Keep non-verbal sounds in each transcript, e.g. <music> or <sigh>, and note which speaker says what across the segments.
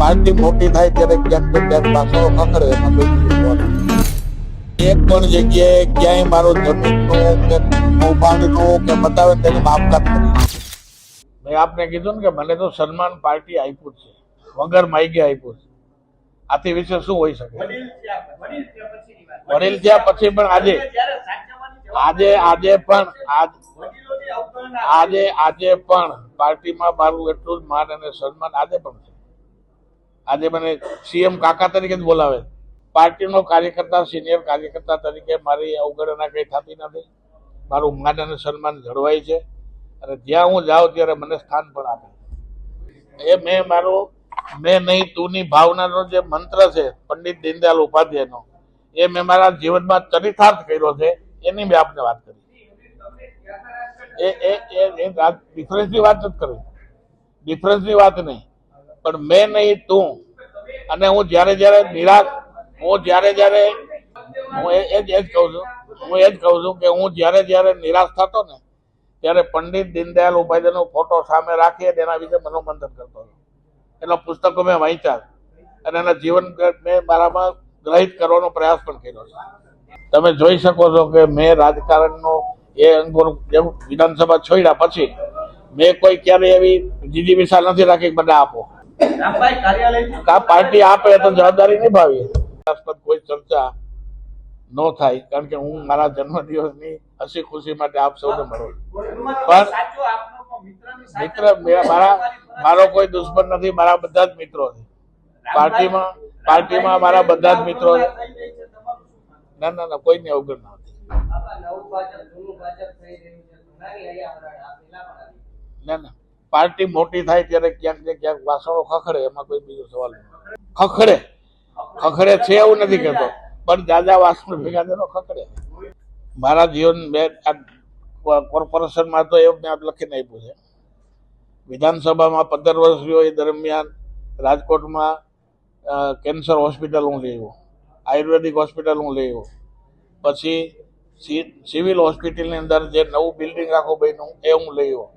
Speaker 1: Party મોટી થાય ત્યારે ક્યાંક ક્યાંક પાછો ખખડે એમાં કોઈ. એક પણ જગ્યાએ ક્યાંય મારો જમીનનું કે કૌભાંડનું કે બતાવે તેની માપકાત કરી મેં આપને કીધું ને કે મને તો સન્માન પાર્ટી આપ્યું છે. વગર માઇકે આપ્યું છે. આથી વિશે શું હોઈ શકે?
Speaker 2: વડીલ થયા
Speaker 1: પછી પણ આજે આજે આજે પણ આજ આજે આજે પણ પાર્ટીમાં મારું એટલું જ માન અને સન્માન આજે પણ છે. આજે મને સીએમ કાકા તરીકે જ બોલાવે પાર્ટીનો કાર્યકર્તા, સિનિયર કાર્યકર્તા તરીકે મારી અવગણના કંઈ થતી નથી. મારું માન અને સન્માન જળવાય છે. અને જ્યાં હું જાઉં ત્યારે મને સ્થાન પણ આપે એ મેં મારું, મેં નહીં, તુંની ભાવનાનો જે મંત્ર છે, પંડિત દીનદયાલ ઉપાધ્યાયનો, એ મેં મારા જીવનમાં ચરિતાર્થ કર્યો છે, એની મેં આપને વાત કરી. એ એ એ ડિફરન્સની વાત જ કરી. ડિફરન્સની વાત નહીં. પણ મેં નહીં, તું. અને હું જ્યારે જ્યારે નિરાશ, હું જ્યારે જ્યારે, હું એ જ એ જ કહું છું. હું એ જ કહું છું કે હું જ્યારે જ્યારે નિરાશ થતો ને, ત્યારે પંડિત દીનદયાલ ઉપાધ્યાયનો ફોટો સામે રાખી અને એના વિશે મનોમંથન કરતો હતો. એના પુસ્તકો મેં વાંચ્યા અને એના જીવન મેં મારામાં ગ્રહિત કરવાનો પ્રયાસ પણ કર્યો છે. તમે જોઈ શકો છો કે મેં રાજકારણનો એ અંગો જેમ વિધાનસભા છોડ્યા પછી મેં કોઈ ક્યારે એવી જીજી વિશાલ નથી રાખી બધા આપો. કા પાર્ટી આપે તો જવાબદારી નિભાવીએ. કોઈ ચર્ચા ન થાય કારણ કે હું મારા જન્મદિવસની હસી ખુશી માટે આપ સૌને મળું
Speaker 2: પણ
Speaker 1: મિત્ર મારા મારો કોઈ દુશ્મન નથી મારા બધા જ મિત્રો છે. પાર્ટીમાં પાર્ટીમાં મારા બધા જ મિત્રો છે. ના ના ના કોઈની
Speaker 3: પણ આવી
Speaker 1: ના ના. પાર્ટી મોટી થાય ત્યારે ક્યાંક ને ક્યાંક વાસણો ખખડે, એમાં કોઈ બીજો સવાલ નથી ખખડે. ખખડે છે એવું નથી કહેતો. પણ દાદા વાસણ ભેગા તેનો ખખડે. મારા જીવન મેં કોર્પોરેશનમાં તો એવું મેં લખીને આપ્યું છે. વિધાનસભામાં પંદર વર્ષ રહ્યો એ દરમિયાન રાજકોટમાં કેન્સર હોસ્પિટલ હું લઈ આયુર્વેદિક હોસ્પિટલ હું લઈ આવ્યો. પછી સિવિલ હોસ્પિટલની અંદર જે નવું બિલ્ડિંગ રાખો બન્યું એ હું લઈ આવ્યો.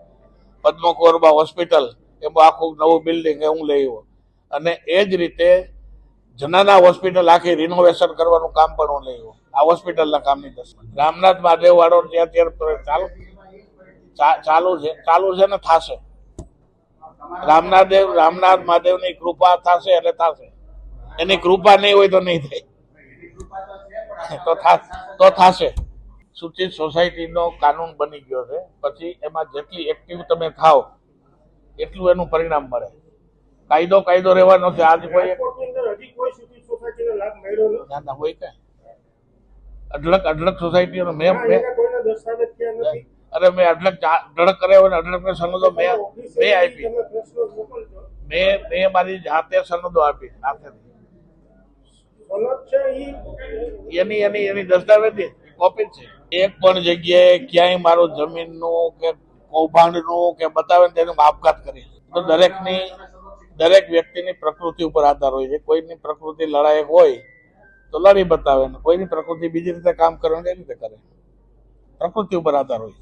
Speaker 1: પદ્મકોરબા હોસ્પિટલ, એમાં આખું નવું બિલ્ડિંગ એ હું લઈ અને એ જ રીતે જનાના હોસ્પિટલ આખી રિનોવેશન કરવાનું કામ પણ હું લઈ આવ્યો. આ હોસ્પિટલના કામની દસ રામનાથ મહાદેવ વાળો ત્યાં અત્યારે ચાલુ ચાલુ છે. ચાલુ છે ને થાશે. રામનાથદેવ રામનાથ મહાદેવની કૃપા થશે એટલે થશે. એની કૃપા નહીં હોય તો નહીં થાય. <laughs> તો થશે. સૂચિત સોસાયટીનો કાનૂન બની ગયો છે. પછી એમાં જેટલી એક્ટિવ તમે થાવ એટલું એનું પરિણામ મળે. કાયદો કાયદો રહેવાનો છે. આજ કોઈ ના ના હોય કઈ. અઢળક અઢળક સોસાયટી મેં અરે મેં અઢળક અઢળક કર્યો અને અઢળક ને સનદો મેં મેં આપી. મેં મેં મારી જાતે સનદો આપી.
Speaker 4: ઈ?
Speaker 1: એની એની એની દસ્તાવેજી કોપી છે. એક પણ જગ્યાએ ક્યાંય મારું જમીનનું કે કૌભાંડનું કે બતાવે ને તેનું આપઘાત કરી તો દરેકની, દરેક વ્યક્તિની પ્રકૃતિ ઉપર આધાર હોય છે. કોઈની પ્રકૃતિ લડાયક હોય તો લડી બતાવે ને. કોઈની પ્રકૃતિ બીજી રીતે કામ કરે ને એ રીતે કરે. પ્રકૃતિ ઉપર આધાર હોય